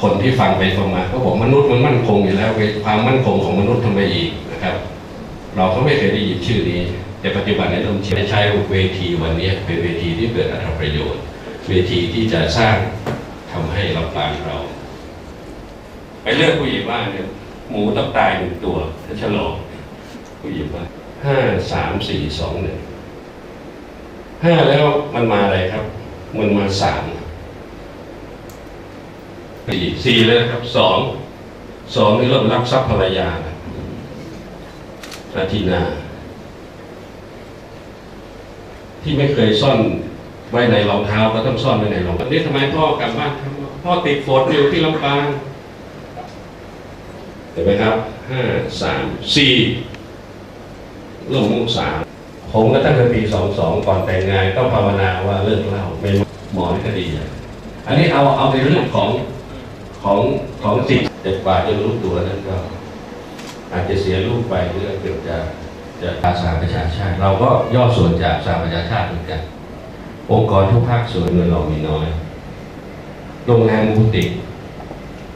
คนที่ฟังไปฟังมาก็บอกมนุษย์มันมั่นคงอยู่แล้วความมั่นคงของมนุษย์ทำไมอีกนะครับ เราก็ไม่เคยได้ยินชื่อนี้ แต่ปัจจุบันในต้องใช้เวทีวันนี้เป็นเวทีที่เกิดอัตประโยชน์ เวทีที่จะสร้างทำให้เราปางเรา ไปเลือกผู้หญิงบ้านเนี่ยหมูต้องตายหนึ่งตัวถ้าฉลองผู้หญิงบ้านห้าสามสี่สองหนึ่งห้าแล้วมันมาอะไรครับ มันมาสาม สี่สี่เลยครับสองสองนี่เริ่มรับทรัพย์ภรรยาแล้วอาทินา ที่ไม่เคยซ่อนไว้ในรองเท้าก็ต้องซ่อนไว้ในรองเท้านี่ทำไมพ่อกลับบ้านครับพ่อติดฝนอยู่ที่ลำปางเห็นไหมครับห้าสามสี่เรื่องมุสามผมก็ตั้งแต่ปีสองสองก่อนแต่งงานก็ภาวนาว่าเลิกเหล้าไม่หมอนี่ก็ดีอะอันนี้เอาเอาในเรื่องของ ของของจิตแต่กว่าจะรู้ตัวนั้นก็ อาจจะเสียลูกไปหรือเกิดจะจะอาสาประชาชาติ เราก็ย่อส่วนจากสาประชาชาติเหมือนกัน องค์กรทุกภาคส่วนเงินเรามีน้อย โรงงานมูติก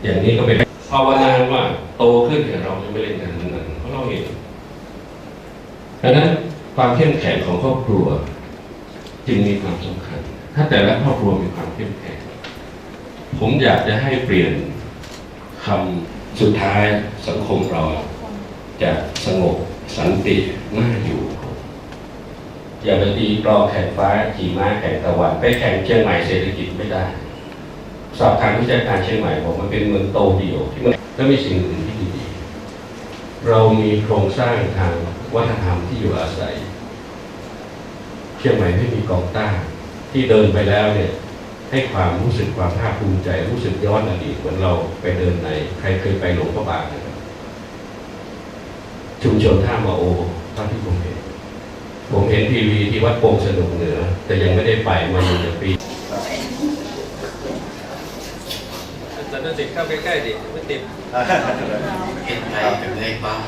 อย่างนี้ก็เป็นภาวนาว่าโตขึ้นเนี่ยเราจะไม่เล่นการพนันเพราะเราเห็นดังนั้นความเข้มแข็งของครอบครัว จึงมีความสำคัญ ถ้าแต่ละครอบครัวมีความเข้มแข็ง ผมอยากจะให้เปลี่ยนคำสุดท้ายสังคมเราจะสงบสันติน่าอยู่ อย่าไปตีกลองแข่งฟ้าขี่ม้าแข่งตะวัน ไปแข่งเชียงใหม่เศรษฐกิจไม่ได้ สอบทางวิชาการเชียงใหม่บอกมันเป็นเมืองโตเดียวที่มันและมีสิ่งอื่นที่ดีเรามีโครงสร้างทางวัฒนธรรมที่อยู่อาศัย เชียงใหม่ไม่มีกองต้าที่เดินไปแล้วเนี่ย ให้ความรู้สึกความภาคภูมิใจ รู้สึกย้อนอดีตเหมือนเราไปเดินใน ใครเคยไปหลวงพระบางนะครับชุมชนท่ามาโอเท่าที่ผมเห็นผมเห็นทีวีที่วัดโป่งสนุกเหนือ แต่ยังไม่ได้ไปมาอยู่ในปีสันนิษฐานเข้าใกล้ๆดิไม่ติดเห็นไหมเป็นเลขบ้าง